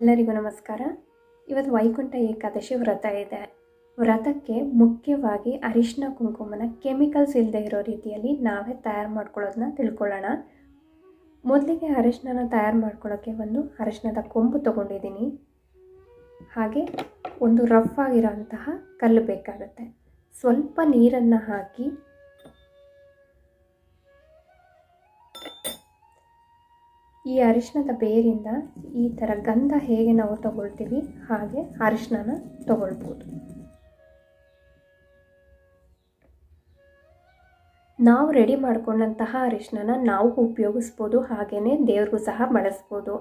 ಎಲ್ಲರಿಗೂ ನಮಸ್ಕಾರ. ಇವತ್ತು ವೈಕುಂಠ ಏಕಾದಶಿ ವ್ರತ ಇದೆ. ವ್ರತಕ್ಕೆ ಮುಖ್ಯವಾಗಿ ಅರಿಶಿನ ಕುಂಕುಮನ ಕೆಮಿಕಲ್ಸ್ ಇಲ್ಲದೆ ಇರೋ ರೀತಿಯಲ್ಲಿ ನಾವೇ ತಯಾರು ಮಾಡ್ಕೊಳ್ಳೋದನ್ನ ತಿಳ್ಕೊಳ್ಳೋಣ. ಮೊದಲಿಗೆ ಅರಿಶಿನ ತಯಾರು ಮಾಡ್ಕೊಳ್ಳೋಕ್ಕೆ ಒಂದು ಅರಿಶಿನದ ಕೊಂಬು ತೊಗೊಂಡಿದ್ದೀನಿ. ಹಾಗೆ ಒಂದು ರಫ್ ಆಗಿರೋಂತಹ ಕಲ್ಲು ಬೇಕಾಗುತ್ತೆ. ಸ್ವಲ್ಪ ನೀರನ್ನು ಹಾಕಿ ಈ ಅರಿಶಿಣದ ಬೇರಿಂದ ಈ ಥರ ಗಂಧ ಹೇಗೆ ನಾವು ತಗೊಳ್ತೀವಿ, ಹಾಗೆ ಅರಿಶಿಣನ ತಗೊಳ್ಬೋದು. ನಾವು ರೆಡಿ ಮಾಡ್ಕೊಂಡಂತಹ ಅರಿಶಿಣನ ನಾವು ಉಪಯೋಗಿಸ್ಬೋದು ಹಾಗೆಯೇ ದೇವ್ರಿಗೂ ಸಹ ಬಳಸ್ಬೋದು.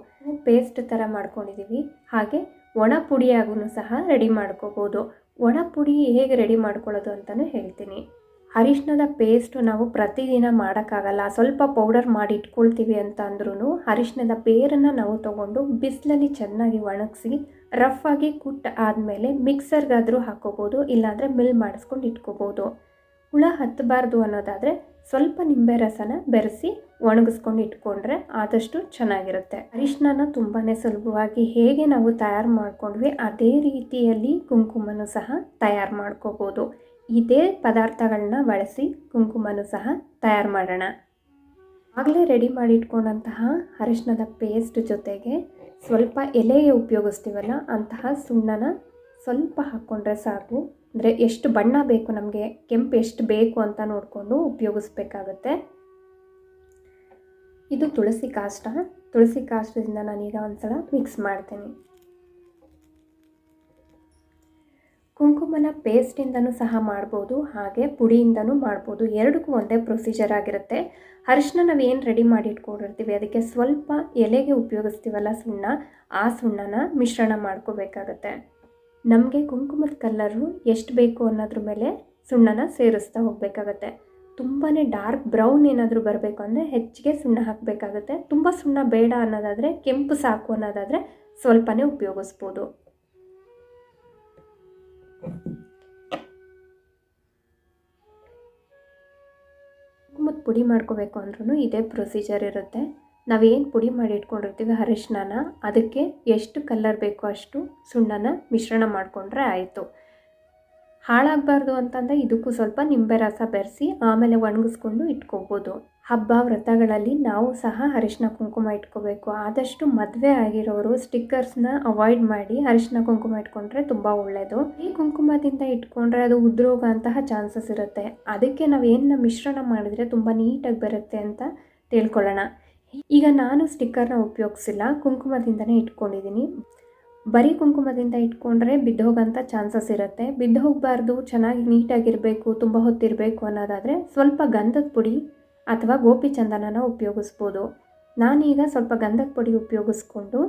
ಪೇಸ್ಟ್ ಥರ ಮಾಡ್ಕೊಂಡಿದ್ದೀವಿ ಹಾಗೆ ಒಣ ಪುಡಿಯಾಗೂ ಸಹ ರೆಡಿ ಮಾಡ್ಕೋಬೋದು. ಒಣ ಪುಡಿ ಹೇಗೆ ರೆಡಿ ಮಾಡ್ಕೊಳ್ಳೋದು ಅಂತಲೂ ಹೇಳ್ತೀನಿ. ಅರಿಶಿಣದ ಪೇಸ್ಟು ನಾವು ಪ್ರತಿದಿನ ಮಾಡೋಕ್ಕಾಗಲ್ಲ. ಸ್ವಲ್ಪ ಪೌಡರ್ ಮಾಡಿ ಇಟ್ಕೊಳ್ತೀವಿ ಅಂತ ಅಂದ್ರೂ ಅರಿಶಿಣದ ಬೇರನ್ನು ನಾವು ತಗೊಂಡು ಬಿಸಿಲಲ್ಲಿ ಚೆನ್ನಾಗಿ ಒಣಗಿಸಿ ರಫ್ ಆಗಿ ಕುಟ್ ಆದಮೇಲೆ ಮಿಕ್ಸರ್ಗಾದರೂ ಹಾಕೋಬೋದು, ಇಲ್ಲಾಂದರೆ ಮಿಲ್ ಮಾಡಿಸ್ಕೊಂಡು ಇಟ್ಕೋಬೋದು. ಹುಳ ಹತ್ತಬಾರ್ದು ಅನ್ನೋದಾದರೆ ಸ್ವಲ್ಪ ನಿಂಬೆ ರಸನ ಬೆರೆಸಿ ಒಣಗಿಸ್ಕೊಂಡು ಇಟ್ಕೊಂಡ್ರೆ ಆದಷ್ಟು ಚೆನ್ನಾಗಿರುತ್ತೆ. ಅರಿಶಿನ ತುಂಬಾ ಸುಲಭವಾಗಿ ಹೇಗೆ ನಾವು ತಯಾರು ಮಾಡ್ಕೊಂಡ್ವಿ ಅದೇ ರೀತಿಯಲ್ಲಿ ಕುಂಕುಮನೂ ಸಹ ತಯಾರು ಮಾಡ್ಕೋಬೋದು. ಇದೇ ಪದಾರ್ಥಗಳನ್ನ ಬಳಸಿ ಕುಂಕುಮನೂ ಸಹ ತಯಾರು ಮಾಡೋಣ. ಆಗಲೇ ರೆಡಿ ಮಾಡಿ ಇಟ್ಕೊಂಡಂತಹ ಅರಿಶಿಣದ ಪೇಸ್ಟ್ ಜೊತೆಗೆ ಸ್ವಲ್ಪ ಎಲೆಗೆ ಉಪಯೋಗಿಸ್ತೀವಲ್ಲ ಅಂತಹ ಸುಣ್ಣನ ಸ್ವಲ್ಪ ಹಾಕ್ಕೊಂಡ್ರೆ ಸಾಕು. ಅಂದರೆ ಎಷ್ಟು ಬಣ್ಣ ಬೇಕು, ನಮಗೆ ಕೆಂಪು ಎಷ್ಟು ಬೇಕು ಅಂತ ನೋಡಿಕೊಂಡು ಉಪಯೋಗಿಸ್ಬೇಕಾಗತ್ತೆ. ಇದು ತುಳಸಿ ಕಾಷ್ಟ. ತುಳಸಿ ಕಾಷ್ಟದಿಂದ ನಾನೀಗ ಒಂದ್ಸಲ ಮಿಕ್ಸ್ ಮಾಡ್ತೀನಿ. ಕುಂಕುಮನ ಪೇಸ್ಟಿಂದನೂ ಸಹ ಮಾಡ್ಬೋದು, ಹಾಗೆ ಪುಡಿಯಿಂದನೂ ಮಾಡ್ಬೋದು. ಎರಡಕ್ಕೂ ಒಂದೇ ಪ್ರೊಸೀಜರ್ ಆಗಿರುತ್ತೆ. ಅರಿಶಿನ ನಾವು ಏನು ರೆಡಿ ಮಾಡಿ ಇಟ್ಕೊಂಡಿರ್ತೀವಿ, ಅದಕ್ಕೆ ಸ್ವಲ್ಪ ಎಲೆಗೆ ಉಪಯೋಗಿಸ್ತೀವಲ್ಲ ಸುಣ್ಣ, ಆ ಸುಣ್ಣನ ಮಿಶ್ರಣ ಮಾಡ್ಕೋಬೇಕಾಗತ್ತೆ. ನಮಗೆ ಕುಂಕುಮದ ಕಲ್ಲರು ಎಷ್ಟು ಬೇಕು ಅನ್ನೋದ್ರ ಮೇಲೆ ಸುಣ್ಣನ ಸೇರಿಸ್ತಾ ಹೋಗಬೇಕಾಗತ್ತೆ. ತುಂಬಾ ಡಾರ್ಕ್ ಬ್ರೌನ್ ಏನಾದರೂ ಬರಬೇಕು ಅಂದರೆ ಹೆಚ್ಚಿಗೆ ಸುಣ್ಣ ಹಾಕಬೇಕಾಗತ್ತೆ. ತುಂಬ ಸುಣ್ಣ ಬೇಡ ಅನ್ನೋದಾದರೆ, ಕೆಂಪು ಸಾಕು ಅನ್ನೋದಾದರೆ ಸ್ವಲ್ಪನೇ ಉಪಯೋಗಿಸ್ಬೋದು. ಕುಂಕುಮದ ಪುಡಿ ಮಾಡ್ಕೋಬೇಕು ಅಂದ್ರೂ ಇದೇ ಪ್ರೊಸೀಜರ್ ಇರುತ್ತೆ. ನಾವೇನು ಪುಡಿ ಮಾಡಿ ಇಟ್ಕೊಂಡಿರ್ತೀವಿ ಅರಿಶಿನ ಅದಕ್ಕೆ ಎಷ್ಟು ಕಲ್ಲರ್ ಬೇಕೋ ಅಷ್ಟು ಸುಣ್ಣನ ಮಿಶ್ರಣ ಮಾಡಿಕೊಂಡ್ರೆ ಆಯಿತು. ಹಾಳಾಗಬಾರ್ದು ಅಂತಂದರೆ ಇದಕ್ಕೂ ಸ್ವಲ್ಪ ನಿಂಬೆ ರಸ ಬೆರೆಸಿ ಆಮೇಲೆ ಒಣಗಿಸ್ಕೊಂಡು ಇಟ್ಕೋಬೋದು. ಹಬ್ಬ ವ್ರತಗಳಲ್ಲಿ ನಾವು ಸಹ ಅರಿಶಿನ ಕುಂಕುಮ ಇಟ್ಕೋಬೇಕು. ಆದಷ್ಟು ಮದುವೆ ಆಗಿರೋರು ಸ್ಟಿಕ್ಕರ್ಸ್ನ ಅವಾಯ್ಡ್ ಮಾಡಿ ಅರಿಶಿನ ಕುಂಕುಮ ಇಟ್ಕೊಂಡ್ರೆ ತುಂಬ ಒಳ್ಳೆಯದು ಈ ಕುಂಕುಮದಿಂದ ಇಟ್ಕೊಂಡ್ರೆ ಅದು ಉದ್ರೋಗಂತಹ ಚಾನ್ಸಸ್ ಇರುತ್ತೆ. ಅದಕ್ಕೆ ನಾವು ಏನನ್ನ ಮಿಶ್ರಣ ಮಾಡಿದ್ರೆ ತುಂಬ ನೀಟಾಗಿ ಬರುತ್ತೆ ಅಂತ ತಿಳ್ಕೊಳ್ಳೋಣ. ಈಗ ನಾನು ಸ್ಟಿಕ್ಕರ್ನ ಉಪಯೋಗಿಸಿಲ್ಲ. ಕುಂಕುಮದಿಂದನೇ ಇಟ್ಕೊಂಡಿದ್ದೀನಿ ಬರೀ ಕುಂಕುಮದಿಂದ ಇಟ್ಕೊಂಡ್ರೆ ಬಿದ್ದೋಗಂಥ ಚಾನ್ಸಸ್ ಇರುತ್ತೆ. ಬಿದ್ದು ಹೋಗಬಾರ್ದು ಚೆನ್ನಾಗಿ ನೀಟಾಗಿರಬೇಕು, ತುಂಬ ಹೊತ್ತಿರಬೇಕು ಅನ್ನೋದಾದರೆ ಸ್ವಲ್ಪ ಗಂಧದ ಪುಡಿ ಅಥವಾ ಗೋಪಿಚಂದನನ ಉಪಯೋಗಿಸ್ಬೋದು. ನಾನೀಗ ಸ್ವಲ್ಪ ಗಂಧದ ಪುಡಿ ಉಪಯೋಗಿಸ್ಕೊಂಡು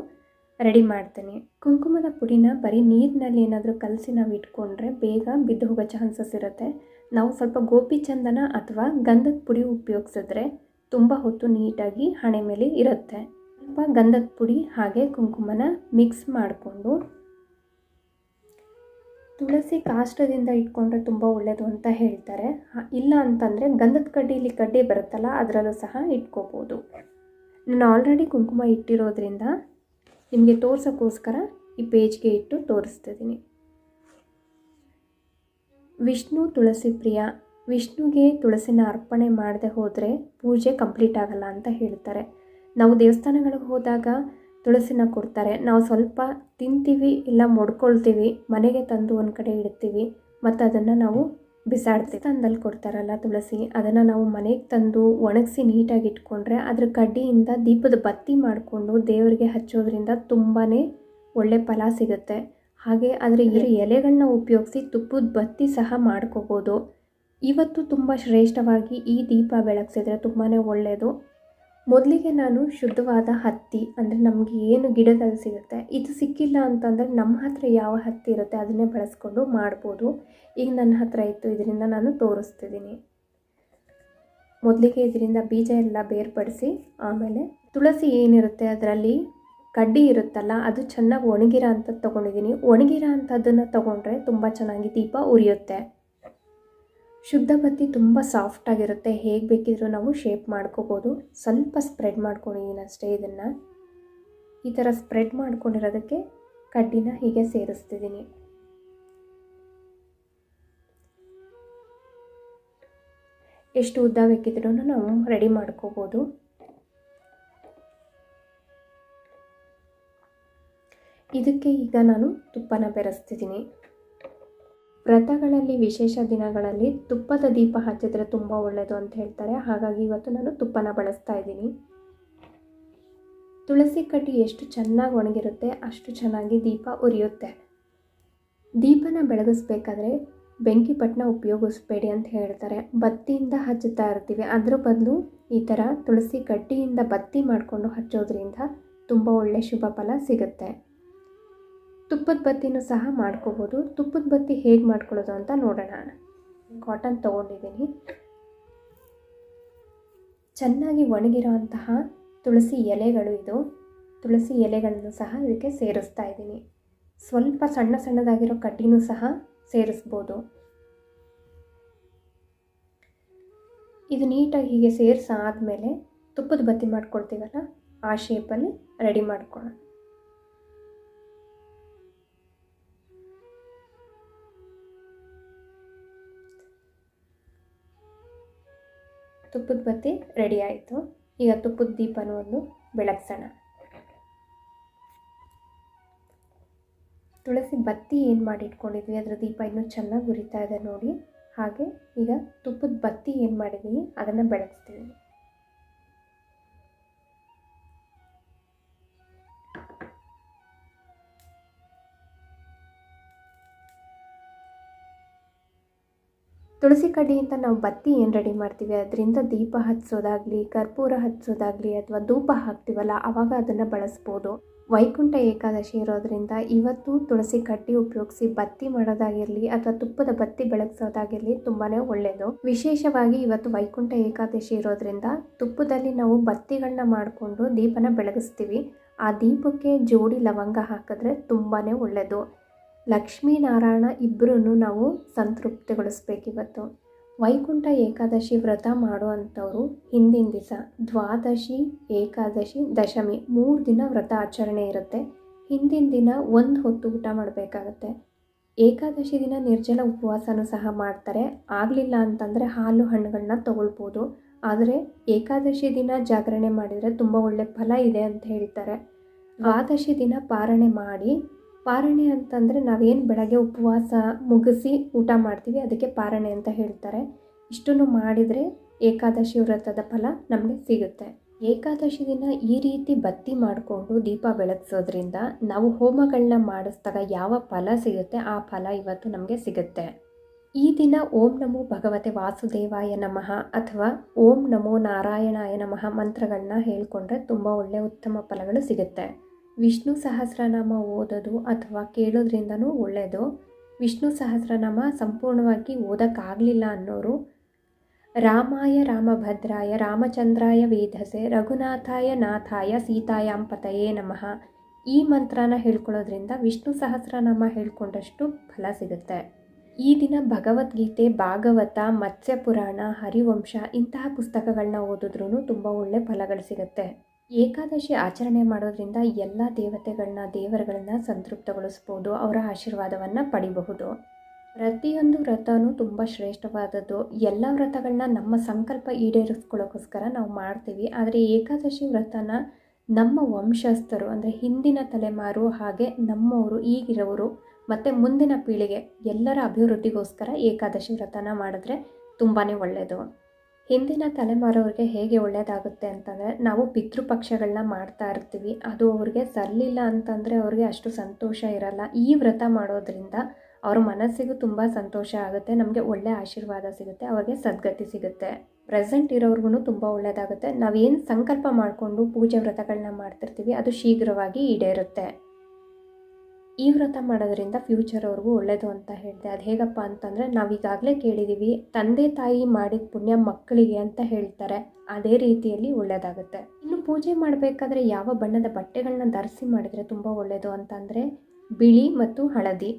ರೆಡಿ ಮಾಡ್ತೀನಿ. ಕುಂಕುಮದ ಪುಡಿನ ಬರೀ ನೀರಿನಲ್ಲಿ ಏನಾದರೂ ಕಲಸಿ ನಾವು ಇಟ್ಕೊಂಡ್ರೆ ಬೇಗ ಬಿದ್ದು ಹೋಗೋ ಚಾನ್ಸಸ್ ಇರುತ್ತೆ. ನಾವು ಸ್ವಲ್ಪ ಗೋಪಿಚಂದನ ಅಥವಾ ಗಂಧದ ಪುಡಿ ಉಪಯೋಗಿಸಿದ್ರೆ ತುಂಬ ಹೊತ್ತು ನೀಟಾಗಿ ಹಣೆ ಮೇಲೆ ಇರುತ್ತೆ. ಸ್ವಲ್ಪ ಗಂಧದ ಪುಡಿ ಹಾಗೆ ಕುಂಕುಮನ ಮಿಕ್ಸ್ ಮಾಡಿಕೊಂಡು ತುಳಸಿ ಕಾಷ್ಟದಿಂದ ಇಟ್ಕೊಂಡ್ರೆ ತುಂಬ ಒಳ್ಳೆಯದು ಅಂತ ಹೇಳ್ತಾರೆ. ಇಲ್ಲ ಅಂತಂದರೆ ಗಂಧದ ಕಡ್ಡಿಲಿ ಕಡ್ಡಿ ಬರುತ್ತಲ್ಲ, ಅದರಲ್ಲೂ ಸಹ ಇಟ್ಕೋಬೋದು. ನಾನು ಆಲ್ರೆಡಿ ಕುಂಕುಮ ಇಟ್ಟಿರೋದ್ರಿಂದ ನಿಮಗೆ ತೋರ್ಸೋಕ್ಕೋಸ್ಕರ ಈ ಪೇಜ್ಗೆ ಇಟ್ಟು ತೋರಿಸ್ತಿದ್ದೀನಿ. ವಿಷ್ಣು ತುಳಸಿ ಪ್ರಿಯ, ವಿಷ್ಣುಗೆ ತುಳಸಿನ ಅರ್ಪಣೆ ಮಾಡದೆ ಹೋದರೆ ಪೂಜೆ ಕಂಪ್ಲೀಟ್ ಆಗಲ್ಲ ಅಂತ ಹೇಳ್ತಾರೆ. ನಾವು ದೇವಸ್ಥಾನಗಳಿಗೆ ಹೋದಾಗ ತುಳಸಿನ ಕೊಡ್ತಾರೆ. ನಾವು ಸ್ವಲ್ಪ ತಿಂತೀವಿ, ಇಲ್ಲ ಮೊಡ್ಕೊಳ್ತೀವಿ, ಮನೆಗೆ ತಂದು ಒಂದು ಕಡೆ ಇಡ್ತೀವಿ, ಮತ್ತು ಅದನ್ನು ನಾವು ಬಿಸಾಡ್ತೀವಿ. ತಂದಲ್ಲಿ ಕೊಡ್ತಾರಲ್ಲ ತುಳಸಿ, ಅದನ್ನು ನಾವು ಮನೆಗೆ ತಂದು ಒಣಗಿಸಿ ನೀಟಾಗಿ ಇಟ್ಕೊಂಡ್ರೆ ಅದ್ರ ಕಡ್ಡಿಯಿಂದ ದೀಪದ ಬತ್ತಿ ಮಾಡಿಕೊಂಡು ದೇವರಿಗೆ ಹಚ್ಚೋದ್ರಿಂದ ತುಂಬಾ ಒಳ್ಳೆ ಫಲ ಸಿಗುತ್ತೆ. ಹಾಗೆ ಅದರ ಎಲೆಗಳನ್ನ ಉಪಯೋಗಿಸಿ ತುಪ್ಪದ ಬತ್ತಿ ಸಹ ಮಾಡ್ಕೋಬೋದು. ಇವತ್ತು ತುಂಬ ಶ್ರೇಷ್ಠವಾಗಿ ಈ ದೀಪ ಬೆಳಗ್ಸಿದ್ರೆ ತುಂಬಾ ಒಳ್ಳೆಯದು ಮೊದಲಿಗೆ ನಾನು ಶುದ್ಧವಾದ ಹತ್ತಿ, ಅಂದರೆ ನಮಗೆ ಏನು ಗಿಡದಲ್ಲಿ ಸಿಗುತ್ತೆ, ಇದು ಸಿಕ್ಕಿಲ್ಲ ಅಂತಂದರೆ ನಮ್ಮ ಹತ್ತಿರ ಯಾವ ಹತ್ತಿ ಇರುತ್ತೆ ಅದನ್ನೇ ಬಳಸ್ಕೊಂಡು ಮಾಡ್ಬೋದು. ಈಗ ನನ್ನ ಹತ್ರ ಇತ್ತು, ಇದರಿಂದ ನಾನು ತೋರಿಸ್ತಿದ್ದೀನಿ. ಮೊದಲಿಗೆ ಇದರಿಂದ ಬೀಜ ಎಲ್ಲ ಬೇರ್ಪಡಿಸಿ, ಆಮೇಲೆ ತುಳಸಿ ಏನಿರುತ್ತೆ ಅದರಲ್ಲಿ, ಕಡ್ಡಿ ಇರುತ್ತಲ್ಲ, ಅದು ಚೆನ್ನಾಗಿ ಒಣಗಿರೋ ಅಂಥದ್ದು ತೊಗೊಂಡಿದ್ದೀನಿ. ಒಣಗಿರೋ ಅಂಥದ್ದನ್ನು ತೊಗೊಂಡ್ರೆ ತುಂಬ ಚೆನ್ನಾಗಿ ದೀಪ ಉರಿಯುತ್ತೆ. ಶುದ್ಧ ಬತ್ತಿ ತುಂಬ ಸಾಫ್ಟಾಗಿರುತ್ತೆ ಹೇಗೆ ಬೇಕಿದ್ರೂ ನಾವು ಶೇಪ್ ಮಾಡ್ಕೋಬೋದು. ಸ್ವಲ್ಪ ಸ್ಪ್ರೆಡ್ ಮಾಡ್ಕೊಂಡಿದ್ದೀನಿ ಅಷ್ಟೇ ಇದನ್ನು. ಈ ಥರ ಸ್ಪ್ರೆಡ್ ಮಾಡ್ಕೊಂಡಿರೋದಕ್ಕೆ ಕಡ್ಡಿನ ಹೀಗೆ ಸೇರಿಸ್ತಿದ್ದೀನಿ. ಎಷ್ಟು ಉದ್ದ ಬೇಕಿದ್ರೂ ನಾವು ರೆಡಿ ಮಾಡ್ಕೋಬೋದು. ಇದಕ್ಕೆ ಈಗ ನಾನು ತುಪ್ಪನ ಬೆರೆಸ್ತಿದ್ದೀನಿ. ವ್ರತಗಳಲ್ಲಿ, ವಿಶೇಷ ದಿನಗಳಲ್ಲಿ ತುಪ್ಪದ ದೀಪ ಹಚ್ಚಿದ್ರೆ ತುಂಬ ಒಳ್ಳೆಯದು ಅಂತ ಹೇಳ್ತಾರೆ. ಹಾಗಾಗಿ ಇವತ್ತು ನಾನು ತುಪ್ಪನ ಬಳಸ್ತಾ ಇದ್ದೀನಿ. ತುಳಸಿ ಕಡ್ಡಿ ಎಷ್ಟು ಚೆನ್ನಾಗಿ ಒಣಗಿರುತ್ತೆ, ಅಷ್ಟು ಚೆನ್ನಾಗಿ ದೀಪ ಉರಿಯುತ್ತೆ. ದೀಪನ ಬೆಳಗಿಸ್ಬೇಕಾದ್ರೆ ಬೆಂಕಿ ಪಟ್ಟಣ ಉಪಯೋಗಿಸ್ಬೇಡಿ ಅಂತ ಹೇಳ್ತಾರೆ. ಬತ್ತಿಯಿಂದ ಹಚ್ಚುತ್ತಾ ಇರ್ತೀವಿ. ಅದ್ರ ಬದಲು ಈ ಥರ ತುಳಸಿ ಕಡ್ಡಿಯಿಂದ ಬತ್ತಿ ಮಾಡಿಕೊಂಡು ಹಚ್ಚೋದ್ರಿಂದ ತುಂಬ ಒಳ್ಳೆಯ ಶುಭ ಫಲ ಸಿಗುತ್ತೆ. ತುಪ್ಪದ ಬತ್ತಿನೂ ಸಹ ಮಾಡ್ಕೋಬೋದು. ತುಪ್ಪದ ಬತ್ತಿ ಹೇಗೆ ಮಾಡ್ಕೊಳ್ಳೋದು ಅಂತ ನೋಡೋಣ. ಕಾಟನ್ ತೊಗೊಂಡಿದ್ದೀನಿ. ಚೆನ್ನಾಗಿ ಒಣಗಿರೋ ಅಂತಹ ತುಳಸಿ ಎಲೆಗಳು ಇದು. ತುಳಸಿ ಎಲೆಗಳನ್ನು ಸಹ ಇದಕ್ಕೆ ಸೇರಿಸ್ತಾ ಇದ್ದೀನಿ. ಸ್ವಲ್ಪ ಸಣ್ಣ ಸಣ್ಣದಾಗಿರೋ ಕಡ್ಡಿನೂ ಸಹ ಸೇರಿಸ್ಬೋದು. ಇದು ನೀಟಾಗಿ ಹೀಗೆ ಸೇರಿಸಾದ್ಮೇಲೆ ತುಪ್ಪದ ಬತ್ತಿ ಮಾಡ್ಕೊಳ್ತೀವಲ್ಲ, ಆ ಶೇಪಲ್ಲಿ ರೆಡಿ ಮಾಡ್ಕೊಳ್ಳೋಣ. ತುಪ್ಪದ ಬತ್ತಿ ರೆಡಿ ಆಯಿತು. ಈಗ ತುಪ್ಪದ ದೀಪನೂ ಒಂದು ಬೆಳಗ್ಸೋಣ. ತುಳಸಿ ಬತ್ತಿ ಏನು ಮಾಡಿ ಇಟ್ಕೊಂಡಿದ್ವಿ? ಅದರ ದೀಪ ಇನ್ನೂ ಚೆನ್ನಾಗಿ ಉರಿತಾ ಇದೆ ನೋಡಿ. ಹಾಗೆ ಈಗ ತುಪ್ಪದ ಬತ್ತಿ ಏನು ಮಾಡಿದ್ದೀನಿ ಅದನ್ನು ಬೆಳಗಿಸ್ತೀವಿ ತುಳಸಿ ಕಡ್ಡಿಯಿಂದ ನಾವು ಬತ್ತಿ ಏನು ರೆಡಿ ಮಾಡ್ತೀವಿ, ಅದರಿಂದ ದೀಪ ಹಚ್ಚೋದಾಗಲಿ ಕರ್ಪೂರ ಹಚ್ಚೋದಾಗಲಿ ಅಥವಾ ಧೂಪ ಹಾಕ್ತೀವಲ್ಲ ಆವಾಗ ಅದನ್ನು ಬಳಸ್ಬೋದು. ವೈಕುಂಠ ಏಕಾದಶಿ ಇರೋದ್ರಿಂದ ಇವತ್ತು ತುಳಸಿ ಕಡ್ಡಿ ಉಪಯೋಗಿಸಿ ಬತ್ತಿ ಮಾಡೋದಾಗಿರಲಿ ಅಥವಾ ತುಪ್ಪದ ಬತ್ತಿ ಬೆಳಗಿಸೋದಾಗಿರಲಿ ತುಂಬಾ ಒಳ್ಳೆಯದು ವಿಶೇಷವಾಗಿ ಇವತ್ತು ವೈಕುಂಠ ಏಕಾದಶಿ ಇರೋದ್ರಿಂದ ತುಪ್ಪದಲ್ಲಿ ನಾವು ಬತ್ತಿಗಳನ್ನ ಮಾಡಿಕೊಂಡು ದೀಪನ ಬೆಳಗಿಸ್ತೀವಿ. ಆ ದೀಪಕ್ಕೆ ಜೋಡಿ ಲವಂಗ ಹಾಕಿದ್ರೆ ತುಂಬಾ ಒಳ್ಳೆಯದು ಲಕ್ಷ್ಮೀನಾರಾಯಣ ಇಬ್ಬರೂ ನಾವು ಸಂತೃಪ್ತಿಗೊಳಿಸ್ಬೇಕಿವತ್ತು. ವೈಕುಂಠ ಏಕಾದಶಿ ವ್ರತ ಮಾಡುವಂಥವ್ರು ಹಿಂದಿನ ದಿವಸ ದ್ವಾದಶಿ, ಏಕಾದಶಿ, ದಶಮಿ ಮೂರು ದಿನ ವ್ರತ ಆಚರಣೆ ಇರುತ್ತೆ. ಹಿಂದಿನ ದಿನ ಒಂದು ಹೊತ್ತು ಊಟ ಮಾಡಬೇಕಾಗತ್ತೆ. ಏಕಾದಶಿ ದಿನ ನಿರ್ಜಲ ಉಪವಾಸನೂ ಸಹ ಮಾಡ್ತಾರೆ. ಆಗಲಿಲ್ಲ ಅಂತಂದರೆ ಹಾಲು ಹಣ್ಣುಗಳನ್ನ ತಗೊಳ್ಬೋದು. ಆದರೆ ಏಕಾದಶಿ ದಿನ ಜಾಗರಣೆ ಮಾಡಿದರೆ ತುಂಬ ಒಳ್ಳೆ ಫಲ ಇದೆ ಅಂತ ಹೇಳ್ತಾರೆ. ದ್ವಾದಶಿ ದಿನ ಪಾರಣೆ ಮಾಡಿ ಪಾರಣೆ ಅಂತಂದರೆ ನಾವೇನು ಬೆಳಗ್ಗೆ ಉಪವಾಸ ಮುಗಿಸಿ ಊಟ ಮಾಡ್ತೀವಿ, ಅದಕ್ಕೆ ಪಾರಣೆ ಅಂತ ಹೇಳ್ತಾರೆ. ಇಷ್ಟನ್ನು ಮಾಡಿದರೆ ಏಕಾದಶಿ ವ್ರತದ ಫಲ ನಮಗೆ ಸಿಗುತ್ತೆ. ಏಕಾದಶಿ ದಿನ ಈ ರೀತಿ ಬತ್ತಿ ಮಾಡಿಕೊಂಡು ದೀಪ ಬೆಳಗಿಸೋದ್ರಿಂದ ನಾವು ಹೋಮಗಳನ್ನ ಮಾಡಿಸಿದಾಗ ಯಾವ ಫಲ ಸಿಗುತ್ತೆ, ಆ ಫಲ ಇವತ್ತು ನಮಗೆ ಸಿಗುತ್ತೆ. ಈ ದಿನ ಓಂ ನಮೋ ಭಗವತೆ ವಾಸುದೇವಾಯ ನಮಃ ಅಥವಾ ಓಂ ನಮೋ ನಾರಾಯಣಾಯ ನಮಃ ಮಂತ್ರಗಳನ್ನ ಹೇಳ್ಕೊಂಡ್ರೆ ತುಂಬ ಒಳ್ಳೆಯ ಉತ್ತಮ ಫಲಗಳು ಸಿಗುತ್ತೆ. ವಿಷ್ಣು ಸಹಸ್ರನಾಮ ಓದೋದು ಅಥವಾ ಕೇಳೋದ್ರಿಂದನೂ ಒಳ್ಳೆಯದು ವಿಷ್ಣು ಸಹಸ್ರನಾಮ ಸಂಪೂರ್ಣವಾಗಿ ಓದೋಕ್ಕಾಗಲಿಲ್ಲ ಅನ್ನೋರು. ರಾಮಾಯ ರಾಮಭದ್ರಾಯ, ರಾಮಚಂದ್ರಾಯ ವೇಧಸೆ ರಘುನಾಥಾಯ ನಾಥಾಯ ಸೀತಾಯಾಂಪತಯೇ ನಮಃ. ಈ ಮಂತ್ರನ ಹೇಳ್ಕೊಳ್ಳೋದ್ರಿಂದ ವಿಷ್ಣು ಸಹಸ್ರನಾಮ ಹೇಳ್ಕೊಂಡಷ್ಟು ಫಲ ಸಿಗುತ್ತೆ. ಈ ದಿನ ಭಗವದ್ಗೀತೆ, ಭಾಗವತ ಮತ್ಸ್ಯ ಪುರಾಣ ಹರಿವಂಶ ಇಂತಹ ಪುಸ್ತಕಗಳನ್ನ ಓದಿದ್ರೂ ತುಂಬ ಒಳ್ಳೆ ಫಲಗಳು ಸಿಗುತ್ತೆ. ಏಕಾದಶಿ ಆಚರಣೆ ಮಾಡೋದ್ರಿಂದ ಎಲ್ಲ ದೇವತೆಗಳನ್ನ, ದೇವರುಗಳನ್ನ ಸಂತೃಪ್ತಗೊಳಿಸ್ಬೋದು, ಅವರ ಆಶೀರ್ವಾದವನ್ನು ಪಡಿಬಹುದು. ಪ್ರತಿಯೊಂದು ವ್ರತವೂ ತುಂಬ ಶ್ರೇಷ್ಠವಾದದ್ದು. ಎಲ್ಲ ವ್ರತಗಳನ್ನ ನಮ್ಮ ಸಂಕಲ್ಪ ಈಡೇರಿಸ್ಕೊಳ್ಳೋಕ್ಕೋಸ್ಕರ ನಾವು ಮಾಡ್ತೀವಿ. ಆದರೆ ಏಕಾದಶಿ ವ್ರತನ ನಮ್ಮ ವಂಶಸ್ಥರು, ಅಂದರೆ ಹಿಂದಿನ ತಲೆಮಾರು ಹಾಗೆ ನಮ್ಮವರು, ಈಗಿರೋರು, ಮತ್ತು ಮುಂದಿನ ಪೀಳಿಗೆ ಎಲ್ಲರ ಅಭಿವೃದ್ಧಿಗೋಸ್ಕರ ಏಕಾದಶಿ ವ್ರತನ ಮಾಡಿದ್ರೆ ತುಂಬಾ ಒಳ್ಳೆಯದು ಹಿಂದಿನ ತಲೆಮಾರವ್ರಿಗೆ ಹೇಗೆ ಒಳ್ಳೆಯದಾಗುತ್ತೆ ಅಂತಂದರೆ, ನಾವು ಪಿತೃಪಕ್ಷಗಳನ್ನ ಮಾಡ್ತಾ ಇರ್ತೀವಿ, ಅದು ಅವ್ರಿಗೆ ಸಲ್ಲಿಲ್ಲ ಅಂತಂದರೆ ಅವ್ರಿಗೆ ಅಷ್ಟು ಸಂತೋಷ ಇರಲ್ಲ. ಈ ವ್ರತ ಮಾಡೋದ್ರಿಂದ ಅವ್ರ ಮನಸ್ಸಿಗೂ ತುಂಬ ಸಂತೋಷ ಆಗುತ್ತೆ, ನಮಗೆ ಒಳ್ಳೆಯ ಆಶೀರ್ವಾದ ಸಿಗುತ್ತೆ, ಅವ್ರಿಗೆ ಸದ್ಗತಿ ಸಿಗುತ್ತೆ. ಪ್ರೆಸೆಂಟ್ ಇರೋರ್ಗು ತುಂಬ ಒಳ್ಳೆಯದಾಗುತ್ತೆ ನಾವೇನು ಸಂಕಲ್ಪ ಮಾಡಿಕೊಂಡು ಪೂಜೆ ವ್ರತಗಳನ್ನ ಮಾಡ್ತಿರ್ತೀವಿ, ಅದು ಶೀಘ್ರವಾಗಿ ಈಡೇರುತ್ತೆ. ಈ ವ್ರತ ಮಾಡೋದ್ರಿಂದ ಫ್ಯೂಚರ್ ಅವ್ರಿಗೂ ಒಳ್ಳೆಯದು ಅಂತ ಹೇಳಿದೆ. ಅದು ಹೇಗಪ್ಪ ಅಂತಂದರೆ ನಾವೀಗಾಗಲೇ ಕೇಳಿದ್ದೀವಿ ತಂದೆ ತಾಯಿ ಮಾಡಿದ ಪುಣ್ಯ ಮಕ್ಕಳಿಗೆ ಅಂತ ಹೇಳ್ತಾರೆ. ಅದೇ ರೀತಿಯಲ್ಲಿ ಒಳ್ಳೆಯದಾಗುತ್ತೆ ಇನ್ನು ಪೂಜೆ ಮಾಡಬೇಕಾದ್ರೆ ಯಾವ ಬಣ್ಣದ ಬಟ್ಟೆಗಳನ್ನ ಧರಿಸಿ ಮಾಡಿದರೆ ತುಂಬ ಒಳ್ಳೆಯದು ಅಂತಂದರೆ ಬಿಳಿ ಮತ್ತು ಹಳದಿ.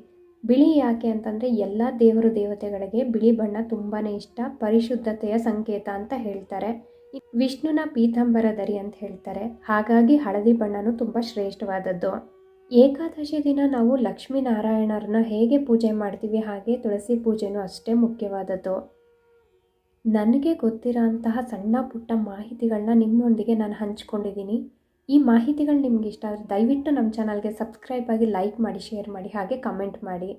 ಬಿಳಿ ಯಾಕೆ ಅಂತಂದರೆ ಎಲ್ಲ ದೇವರು ದೇವತೆಗಳಿಗೆ ಬಿಳಿ ಬಣ್ಣ ತುಂಬಾ ಇಷ್ಟ, ಪರಿಶುದ್ಧತೆಯ ಸಂಕೇತ ಅಂತ ಹೇಳ್ತಾರೆ. ವಿಷ್ಣುನ ಪೀತಾಂಬರಧರಿ ಅಂತ ಹೇಳ್ತಾರೆ. ಹಾಗಾಗಿ ಹಳದಿ ಬಣ್ಣನೂ ತುಂಬ ಶ್ರೇಷ್ಠವಾದದ್ದು. ಏಕಾದಶಿ ದಿನ ನಾವು ಲಕ್ಷ್ಮೀನಾರಾಯಣರನ್ನ ಹೇಗೆ ಪೂಜೆ ಮಾಡ್ತೀವಿ ಹಾಗೆ ತುಳಸಿ ಪೂಜೆನೂ ಅಷ್ಟೇ ಮುಖ್ಯವಾದದ್ದು. ನನಗೆ ಗೊತ್ತಿರೋ ಅಂತಹ ಸಣ್ಣ ಪುಟ್ಟ ಮಾಹಿತಿಗಳನ್ನ ನಿಮ್ಮೊಂದಿಗೆ ನಾನು ಹಂಚ್ಕೊಂಡಿದ್ದೀನಿ. ಈ ಮಾಹಿತಿಗಳು ನಿಮ್ಗೆ ಇಷ್ಟ ಆದರೆ ದಯವಿಟ್ಟು ನಮ್ಮ ಚಾನಲ್ಗೆ ಸಬ್ಸ್ಕ್ರೈಬ್ ಆಗಿ ಲೈಕ್ ಮಾಡಿ, ಶೇರ್ ಮಾಡಿ, ಹಾಗೆ ಕಮೆಂಟ್ ಮಾಡಿ.